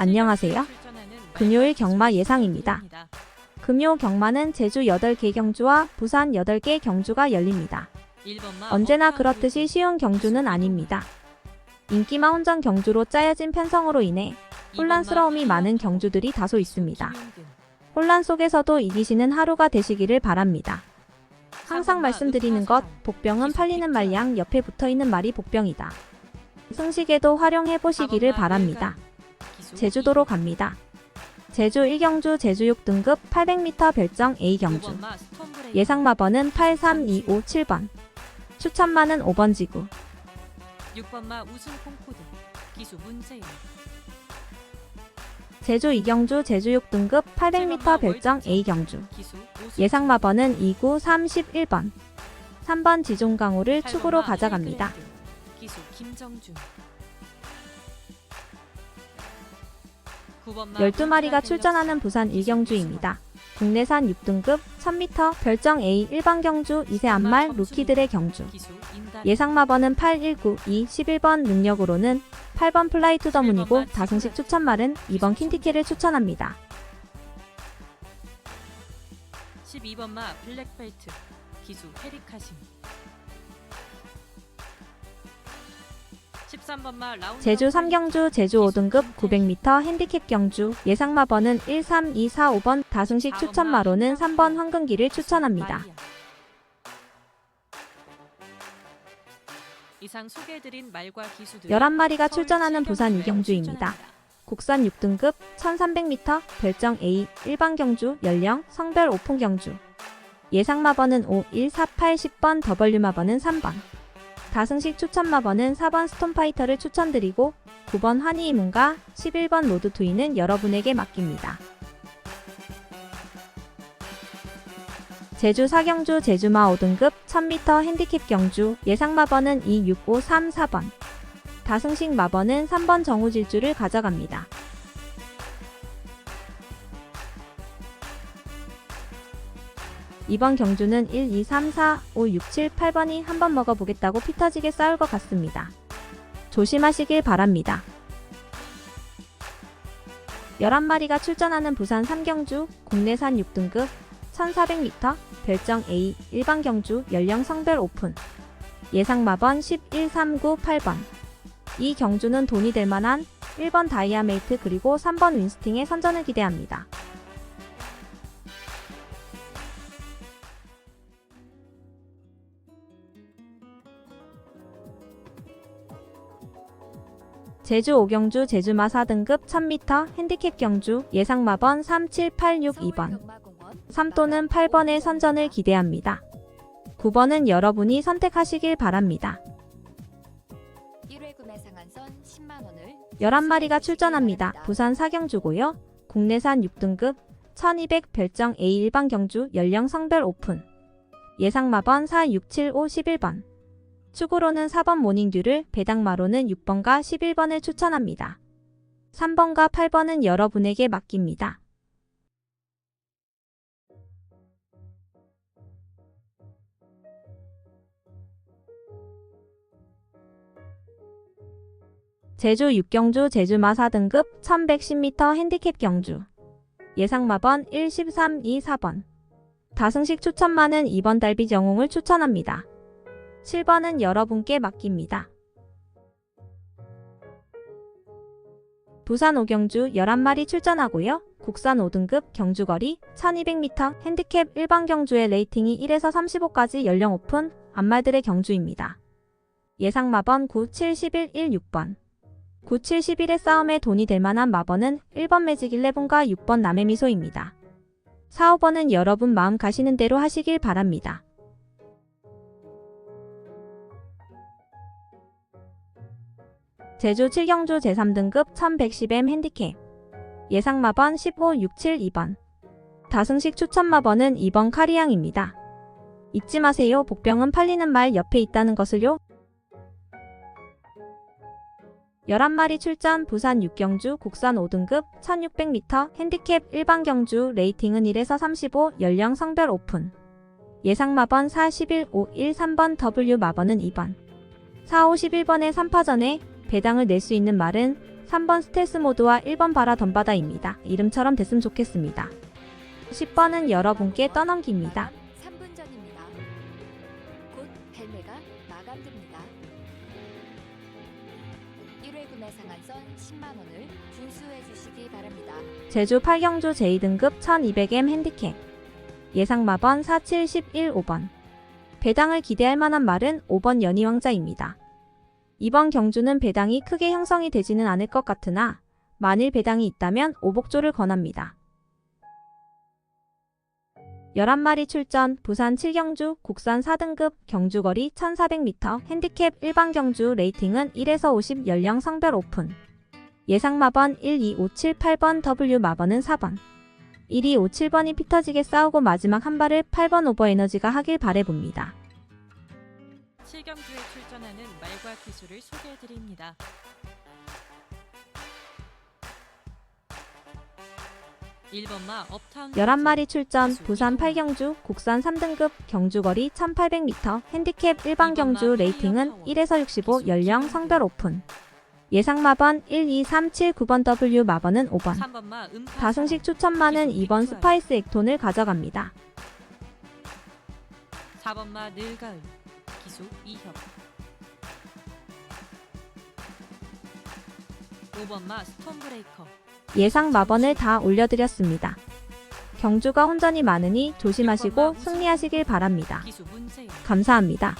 안녕하세요. 금요일 경마 예상입니다. 금요 경마는 제주 8개 경주와 부산 8개 경주가 열립니다. 언제나 그렇듯이 쉬운 경주는 아닙니다. 인기마 혼전 경주로 짜여진 편성으로 인해 혼란스러움이 많은 경주들이 다소 있습니다. 혼란 속에서도 이기시는 하루가 되시기를 바랍니다. 항상 말씀드리는 것, 복병은 팔리는 말량 옆에 붙어 있는 말이 복병이다. 승식에도 활용해 보시기를 바랍니다. 제주도로 갑니다. 제주 1경주 제주 6등급 800m 별정 A경주. 예상 마번은 83257번. 추천마는 5번 지구. 6번마 우승 콩코드 기수 문세윤 제주 2경주 제주 6등급 800m 별정 A경주. 예상 마번은 29 31번. 3번 지종강호를 축으로 가져갑니다. 기수 김정준 12마리가 출전하는 부산 1경주입니다. 국내산 6등급 1000m 별정 A 일반 경주 2세 안말 루키들의 경주. 기수 임다 예상 마번은 8192 11번 능력으로는 8번 플라이 투더 문이고 다승식 추천말은 2번 킨티케를 추천합니다. 12번마 블랙벨트 기수 헤리카심 제주 3경주 제주 5등급 900m 핸디캡 경주 예상 마번은 13245번 다승식 추천마로는 3번 황금기를 추천합니다. 이상 소개해드린 말과 기수들 11마리가 출전하는 부산 2경주입니다. 국산 6등급 1300m 별정 A 일반 경주 연령 성별 오픈 경주. 예상 마번은 5 1 4 8 10번 W 마번은 3번 다승식 추천 마번은 4번 스톤파이터를 추천드리고 9번 한이이문과 11번 로드 투이는 여러분에게 맡깁니다. 제주 4경주 제주마 5등급 1000m 핸디캡 경주 예상 마번은 26534번 다승식 마번은 3번 정우질주를 가져갑니다. 이번 경주는 1, 2, 3, 4, 5, 6, 7, 8번이 한번 먹어보겠다고 피 터지게 싸울 것 같습니다. 조심하시길 바랍니다. 11마리가 출전하는 부산 3경주 국내산 6등급 1400m 별정 A 일반 경주 연령 성별 오픈 예상 마번 11398번 이 경주는 돈이 될 만한 1번 다이아메이트 그리고 3번 윈스팅의 선전을 기대합니다. 제주 5경주 제주마 4등급 1000m 핸디캡 경주 예상 마번 37862번 3 또는 8번의 선전을 기대합니다. 9번은 여러분이 선택하시길 바랍니다. 1회 구매 상한선 10만 원을 11마리가 출전합니다. 부산 사경주고요. 국내산 6등급 1200 별정 A 일반 경주 연령 성별 오픈. 예상 마번 4675 11번. 축으로는 4번 모닝듀를, 배당마로는 6번과 11번을 추천합니다. 3번과 8번은 여러분에게 맡깁니다. 제주 6경주 제주마 4등급 1110m 핸디캡 경주 예상 마번 1 13 2 4번 다승식 추천마는 2번 달빛 영웅을 추천합니다. 7번은 여러분께 맡깁니다. 부산 5경주 11마리 출전하고요. 국산 5등급 경주거리 1200m 핸디캡 일반 경주의 레이팅이 1에서 35까지 연령 오픈 안말들의 경주입니다. 예상 마번 9 7 11 1 6번 9, 7, 11의 싸움에 돈이 될 만한 마번은 1번 매직 11과 6번 남의 미소입니다. 4, 5번은 여러분 마음 가시는 대로 하시길 바랍니다. 제주 7경주 제3등급 1110M 핸디캡 예상 마번 15672번 다승식 추천 마번은 2번 카리앙입니다. 잊지 마세요. 복병은 팔리는 말 옆에 있다는 것을요. 11마리 출전 부산 6경주 국산 5등급 1600m 핸디캡 일반 경주 레이팅은 1에서 35 연령 성별 오픈 예상 마번 4 11 5 1 3번 W 마번은 2번 4 5 11번의 3파전에 배당을 낼 수 있는 말은 3번 스텔스 모드와 1번 바라 덤바다입니다. 이름처럼 됐으면 좋겠습니다. 10번은 여러분께 떠넘깁니다. 3분 전입니다. 곧 발매가 마감됩니다. 1회 구매 상한선 10만 원을 준수해 주시기 바랍니다. 제주 8경주 제2등급 1200M 핸디캡 예상 마번 4711 5번 배당을 기대할 만한 말은 5번 연희왕자입니다. 이번 경주는 배당이 크게 형성이 되지는 않을 것 같으나 만일 배당이 있다면 오복조를 권합니다. 11마리 출전 부산 7경주 국산 4등급 경주거리 1400m 핸디캡 일반 경주 레이팅은 1에서 50 연령 성별 오픈 예상 마번 1, 2, 5, 7, 8번 W 마번은 4번. 1, 2, 5, 7번이 피 터지게 싸우고 마지막 한 발을 8번 오버 에너지가 하길 바래봅니다. 7경주에 출전하는 말과 기술을 소개해 드립니다. 1번마 업타운 11마리 출전 부산 8경주 국산 3등급 경주거리 1800m 핸디캡 일반 경주 레이팅은 1에서 65 연령 성별 오픈. 예상 마번 1, 2, 3, 7, 9번 W 마번은 5번. 3번마 음파 다승식 추천마는 2번 스파이스 액톤을 가져갑니다. 4번마 늘가을 기수 이협 5번마 스톰브레이커 예상 마번을 다 올려드렸습니다. 경주가 혼전이 많으니 조심하시고 승리하시길 바랍니다. 기수 문세영 감사합니다.